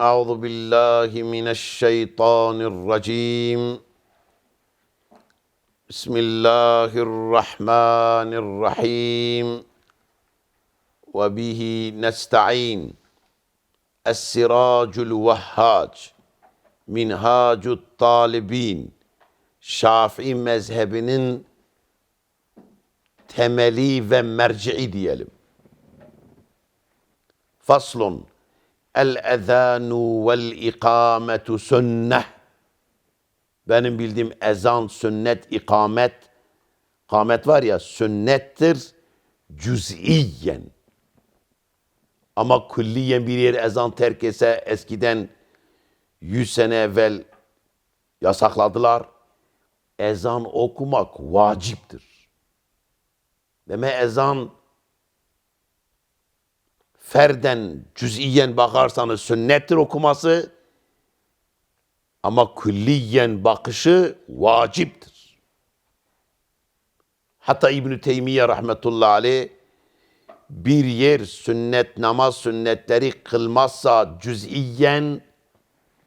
أعوذ بالله من الشيطان الرجيم بسم الله الرحمن الرحيم وبه نستعين السراج الوهاج منهاج الطالبين Şafii mezhebinin temeli ve merci'i diyelim. Faslun El-ezanu vel-ikametu Benim bildiğim ezan, sünnet, ikamet Kamet var ya sünnettir cüz'iyen. Ama külliyen bir yer ezan terk etse eskiden 100 sene evvel yasakladılar. Ezan okumak vaciptir. Deme ezan ferden, cüz'iyen bakarsanız sünnettir okuması ama külliyen bakışı vaciptir. Hatta İbn-i Teymiye rahmetullahi aleyh bir yer sünnet, namaz sünnetleri kılmazsa cüz'iyen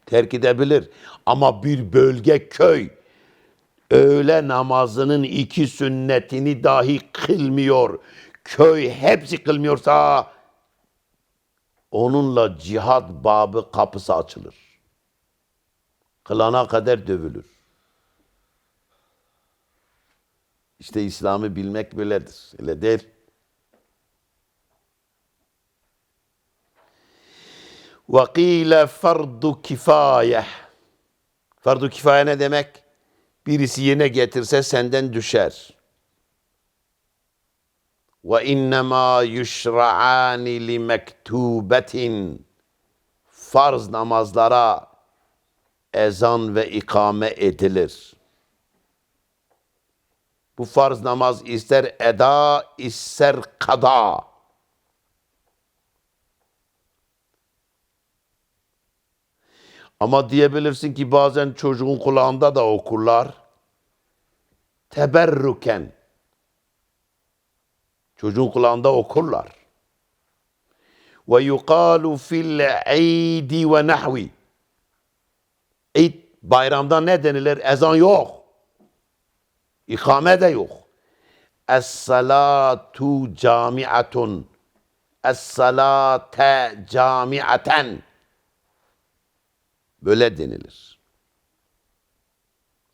terk edebilir. Ama bir bölge, köy, öğle namazının iki sünnetini dahi kılmıyor. Köy hepsi kılmıyorsa onunla cihat babı kapısı açılır. Kılana kadar dövülür. İşte İslam'ı bilmek böyledir. Öyle değil. وَقِيلَ fardu kifaye. Fardu kifaye ne demek? Birisi yerine getirse senden düşer. Ve innema yuşra'ani li mektubetin. Farz namazlara ezan ve ikame edilir. Bu farz namaz ister eda, ister kada. Ama diyebilirsin ki bazen çocuğun kulağında da okurlar. Teberruken. Çocuğun kulağında okurlar. Ve yuqalu fil eidi ve nahvi. Eid bayramda ne denilir? Ezan yok. İkame de yok. Es-salatu camiatun. Es-salate camiaten. Böyle denilir.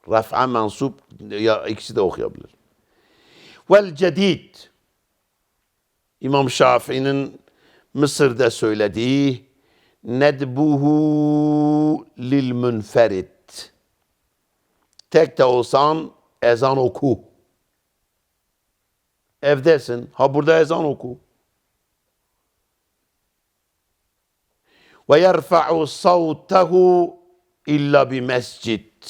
Raf'a mensup ya ikisi de okuyabilir. Vel cedid. İmam Şafii'nin Mısır'da söylediği nedbuhu lil münferit. Tek de olsan ezan oku. Evdesin. Ha burada ezan oku. ve yerfa'u savtehu illa bi mescid.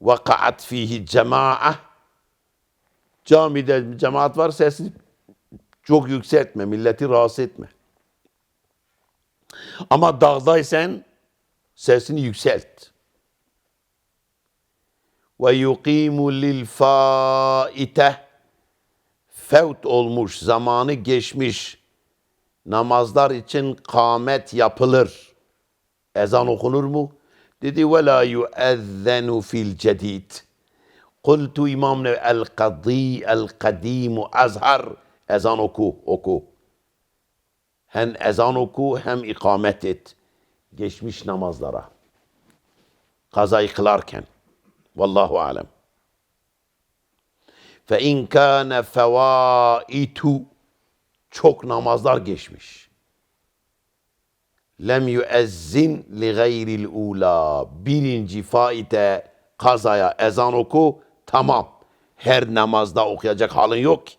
Vakaat fihi cema'a. Camide cemaat var sesini çok yükseltme, milleti rahatsız etme. Ama dağdaysan sesini yükselt. Ve yuqimu lil faite fevt olmuş, zamanı geçmiş namazlar için kâmet yapılır. Ezan okunur mu? Dedi ve la yuezzenu fil cedid. Kultu İmam Nevi el kadî el kadimu azhar. Ezan oku, oku. Hem ezan oku hem ikamet et. Geçmiş namazlara. Kazayı kılarken. Vallahu alem. Fe in kana fevaitu çok namazlar geçmiş. Lem yuezzin li gayril ula. Birinci faite kazaya ezan oku tamam. Her namazda okuyacak halin yok ki.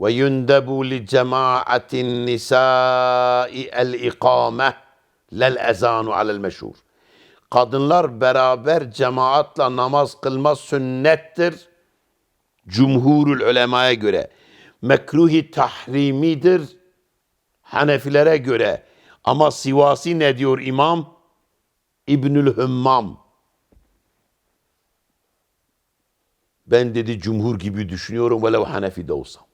Ve yundebu li cemaatin nisai el ikame lel ezanu. Kadınlar beraber cemaatla namaz kılma sünnettir. Cumhurul ulemaya göre mekruhi tahrimidir Hanefilere göre. Ama Sivasi ne diyor imam? İbnül Hümmam. Ben dedi cumhur gibi düşünüyorum velev Hanefi de olsam.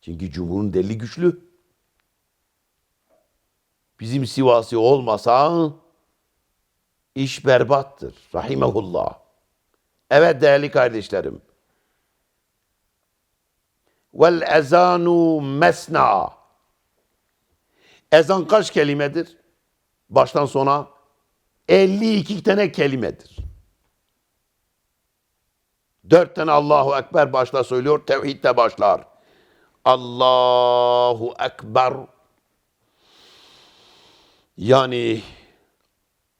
Çünkü cumhurun delili güçlü. Bizim Sivasi olmasa iş berbattır. Rahimehullah. Evet değerli kardeşlerim. Vel ezanu mesna. Ezan kaç kelimedir? Baştan sona 52 tane kelimedir. Dört tane Allahu Ekber başla söylüyor, tevhid de başlar. Allahu Ekber. Yani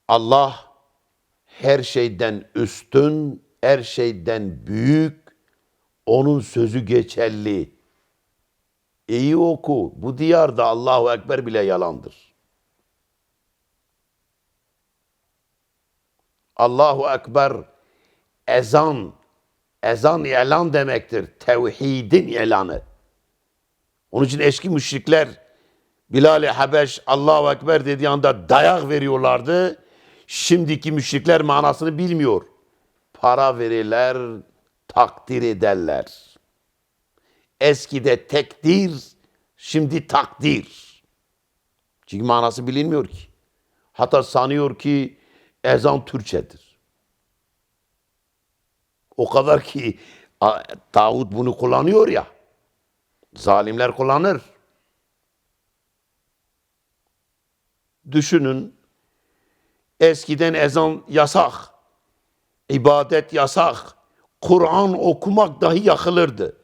Allah her şeyden üstün, her şeyden büyük, onun sözü geçerli. İyi oku. Bu diyarda Allahu Ekber bile yalandır. Allahu Ekber ezan, ezan ilan demektir. Tevhidin ilanı. Onun için eski müşrikler Bilal-i Habeş Allahu Ekber dediği anda dayak veriyorlardı. Şimdiki müşrikler manasını bilmiyor. Para verirler, takdir ederler. Eskide tekdir, şimdi takdir. Çünkü manası bilinmiyor ki. Hatta sanıyor ki ezan Türkçedir. O kadar ki tağut bunu kullanıyor ya. Zalimler kullanır. Düşünün eskiden ezan yasak. ibadet yasak. Kur'an okumak dahi yakılırdı.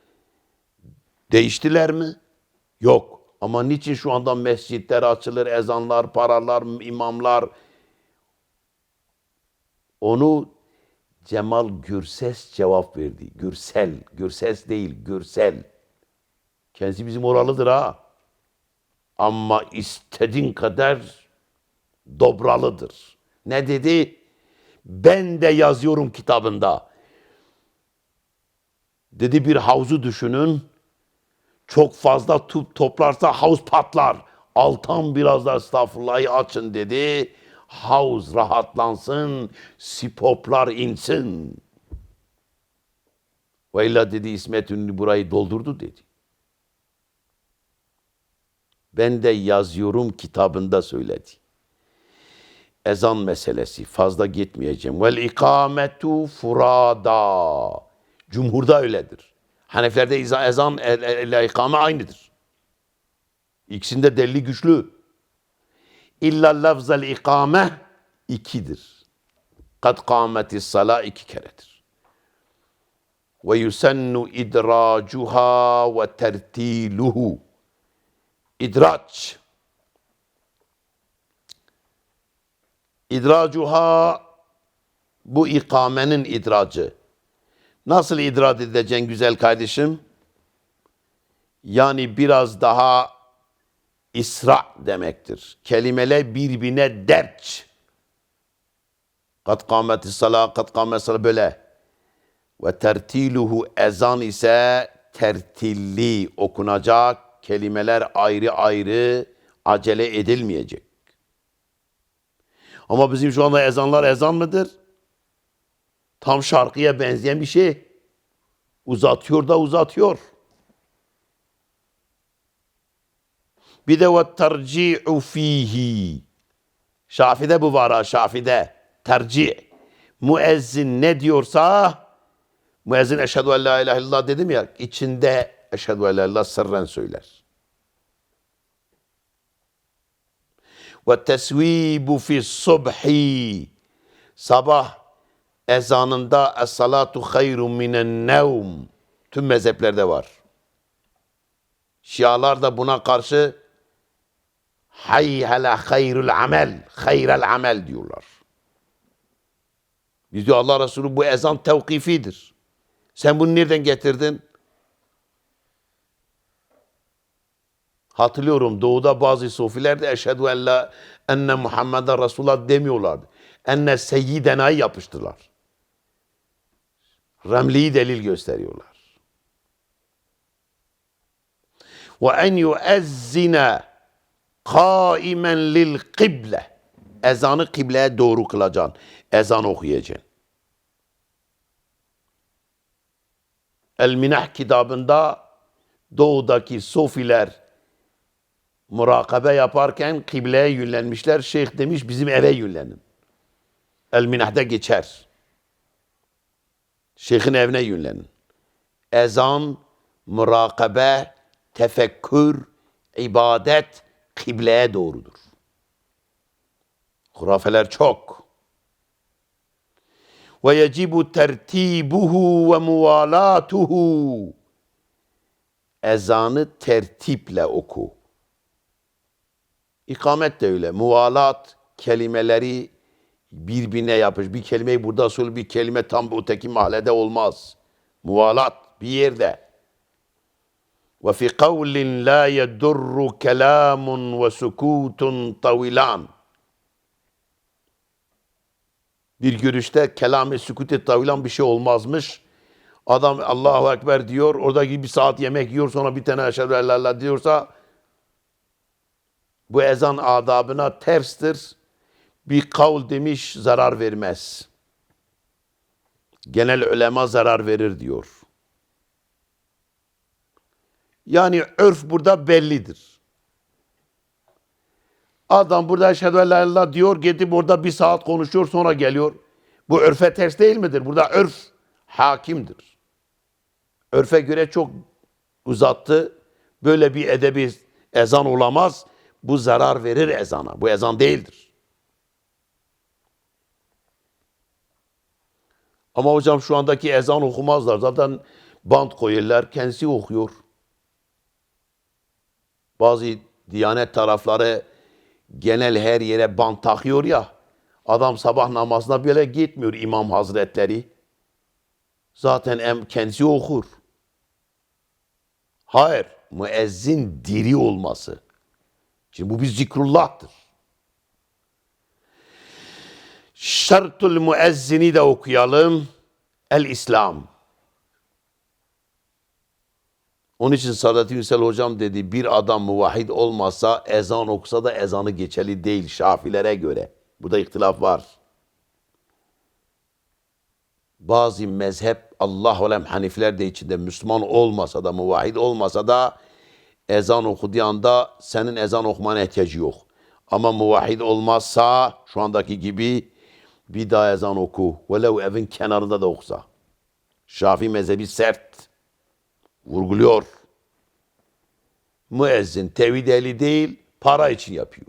Değiştiler mi? Yok. Ama niçin şu anda mescitler açılır, ezanlar, paralar, imamlar? Onu Cemal Gürses cevap verdi. Gürsel, Gürses değil, Gürsel. Kendisi bizim oralıdır ha. Ama istediğin kadar dobralıdır. Ne dedi? Ben de yazıyorum kitabında. Dedi bir havuzu düşünün. Çok fazla tup toplarsa havuz patlar. Altan biraz da estağfurullah'ı açın dedi. Havuz rahatlansın, sipoplar insin. Ve dedi İsmet Ünlü burayı doldurdu dedi. Ben de yazıyorum kitabında söyledi. Ezan meselesi fazla gitmeyeceğim. Vel ikametu furada. Cumhurda öyledir. Hanefilerde iza- ezan ile ikame aynıdır. İkisinde delili güçlü. İlla lafzel ikame ikidir. Kad kâmetis sala iki keredir. Ve yusennu idracuha ve tertiluhu. İdraç. İdracuha bu ikamenin idracı. Nasıl idrak edeceksin güzel kardeşim? Yani biraz daha isra demektir. Kelimeler birbirine derç. Kat kâmeti salâ, kat kâmeti salâ böyle. Ve tertiluhu ezan ise tertilli okunacak. Kelimeler ayrı ayrı acele edilmeyecek. Ama bizim şu anda ezanlar ezan mıdır? Tam şarkıya benzeyen bir şey. Uzatıyor da uzatıyor. Bir de ve terci'u fihi. Şafi'de bu var ha Şafi'de. Tercih. Müezzin ne diyorsa müezzin eşhedü en la ilahe illallah dedim ya içinde eşhedü en la ilahe illallah sırren söyler. Ve tesvibu fi subhi. Sabah ezanında es-salatu hayrun minen nevm. Tüm mezheplerde var. Şialar da buna karşı hay hala hayrul amel, hayrel amel diyorlar. Biz diyor Allah Resulü bu ezan tevkifidir. Sen bunu nereden getirdin? Hatırlıyorum doğuda bazı sofiler de eşhedü en la enne Muhammeden Resulullah demiyorlardı. Enne seyyidena'yı yapıştılar. Remli'yi delil gösteriyorlar. Ve en yuezzine kaimen lil kıble. Ezanı kıbleye doğru kılacaksın. Ezan okuyacaksın. El Minah kitabında doğudaki sofiler murakabe yaparken kıbleye yönlenmişler. Şeyh demiş bizim eve yönlenin. El minah'da geçer. Şeyhin evine yönlenin. Ezan, murakabe, tefekkür, ibadet kıbleye doğrudur. Hurafeler çok. Ve yecibu tertibuhu ve muvalatuhu. Ezanı tertiple oku. İkamet de öyle. Muvalat kelimeleri birbirine yapış. Bir kelimeyi burada söyle, bir kelime tam öteki mahallede olmaz. Muvalat bir yerde. Ve fi kavlin la yedurru kelamun ve sukutun tavilan. Bir görüşte kelam-ı sükuti tavilan bir şey olmazmış. Adam Allahu Ekber diyor, oradaki bir saat yemek yiyor, sonra bir tane eşhedü diyorsa bu ezan adabına terstir. Bir kavl demiş zarar vermez. Genel ulema zarar verir diyor. Yani örf burada bellidir. Adam burada eşhedü en la illallah diyor, gidip orada bir saat konuşuyor, sonra geliyor. Bu örfe ters değil midir? Burada örf hakimdir. Örfe göre çok uzattı. Böyle bir edebi ezan olamaz. Bu zarar verir ezana. Bu ezan değildir. Ama hocam şu andaki ezan okumazlar. Zaten band koyarlar. Kendisi okuyor. Bazı diyanet tarafları genel her yere bant takıyor ya. Adam sabah namazına bile gitmiyor imam hazretleri. Zaten em kendisi okur. Hayır, müezzin diri olması. Şimdi bu bir zikrullah'tır. Şartul müezzini de okuyalım. El İslam. Onun için Sadat Ünsel hocam dedi bir adam muvahhid olmasa ezan okusa da ezanı geçerli değil şafilere göre. Burada ihtilaf var. Bazı mezhep Allah alem Hanifiler de içinde Müslüman olmasa da muvahhid olmasa da ezan okuduğu anda senin ezan okumana ihtiyacı yok. Ama muvahhid olmazsa şu andaki gibi bir daha ezan oku. Velev evin kenarında da okusa. Şafii mezhebi sert. Vurguluyor. Müezzin tevhid ehli değil, para için yapıyor.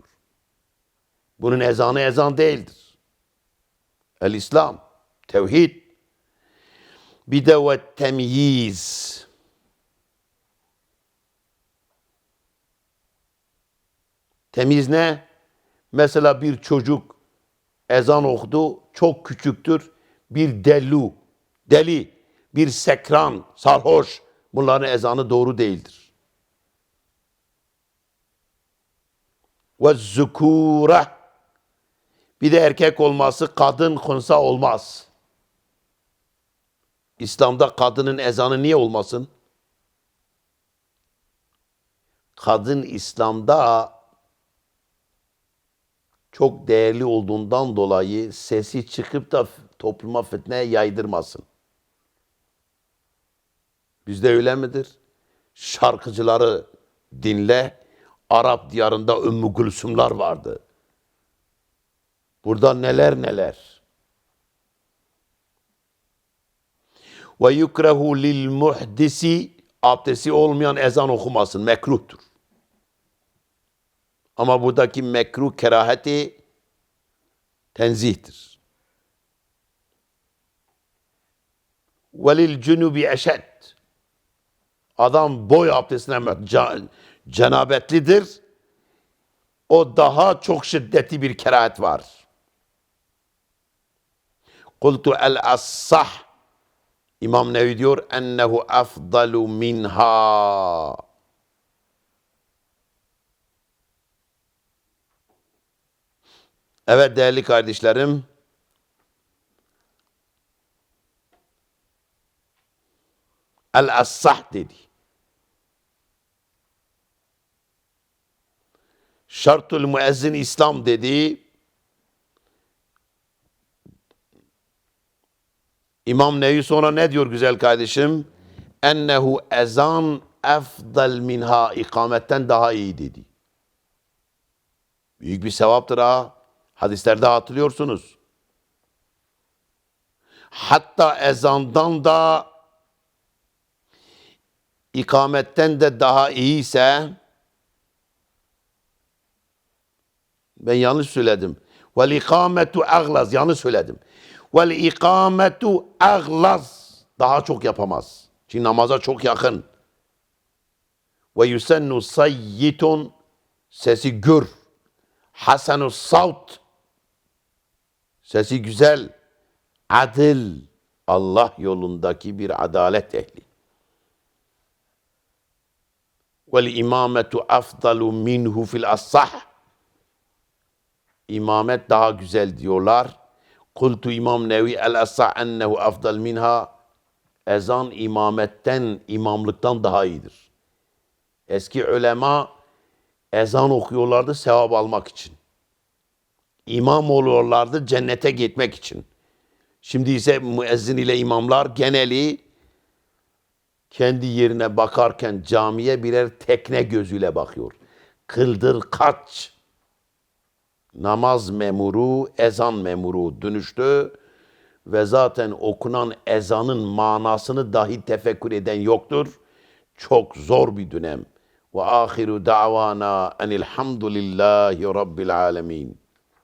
Bunun ezanı ezan değildir. El İslam, tevhid. Bir de ve temyiz. Temiz ne? Mesela bir çocuk ezan okudu, çok küçüktür. Bir delu, deli, bir sekran, sarhoş. Bunların ezanı doğru değildir. Ve zukure. Bir de erkek olması kadın konsa olmaz. İslam'da kadının ezanı niye olmasın? Kadın İslam'da çok değerli olduğundan dolayı sesi çıkıp da topluma fitne yaydırmasın. Bizde öyle midir? Şarkıcıları dinle. Arap diyarında Ümmü Gülsümler vardı. Burada neler neler. Ve yukrehu lil muhdisi abdesti olmayan ezan okumasın. Mekruhtur. Ama buradaki mekruh keraheti tenzihtir. Velil cunubi eşed. Adam boy abdestine cenabetlidir. O daha çok şiddetli bir kerahet var. Kultu el assah İmam Nevi diyor ennehu afdalu minha. Evet değerli kardeşlerim. El assah dedi. Şartul müezzin İslam dedi. İmam Nevi sonra ne diyor güzel kardeşim? Ennehu ezan efdal minha ikametten daha iyi dedi. Büyük bir sevaptır ha. Hadislerde hatırlıyorsunuz. Hatta ezandan da ikametten de daha iyiyse ben yanlış söyledim. Vel ikametu aglaz yanlış söyledim. Vel ikametu aglaz daha çok yapamaz. Çünkü namaza çok yakın. Ve yusennu sayyitun sesi gür. Hasenu savt sesi güzel. Adil Allah yolundaki bir adalet ehli. Vel imametu afdalu minhu fil asah. İmamet daha güzel diyorlar. Kultu İmam Nevi el asah ennehu afdal minha. Ezan imametten, imamlıktan daha iyidir. Eski ulema ezan okuyorlardı sevap almak için. İmam oluyorlardı cennete gitmek için. Şimdi ise müezzin ile imamlar geneli kendi yerine bakarken camiye birer tekne gözüyle bakıyor. Kıldır kaç. Namaz memuru, ezan memuru dönüştü ve zaten okunan ezanın manasını dahi tefekkür eden yoktur. Çok zor bir dönem. Ve ahiru da'vana enilhamdülillahi rabbil alemin.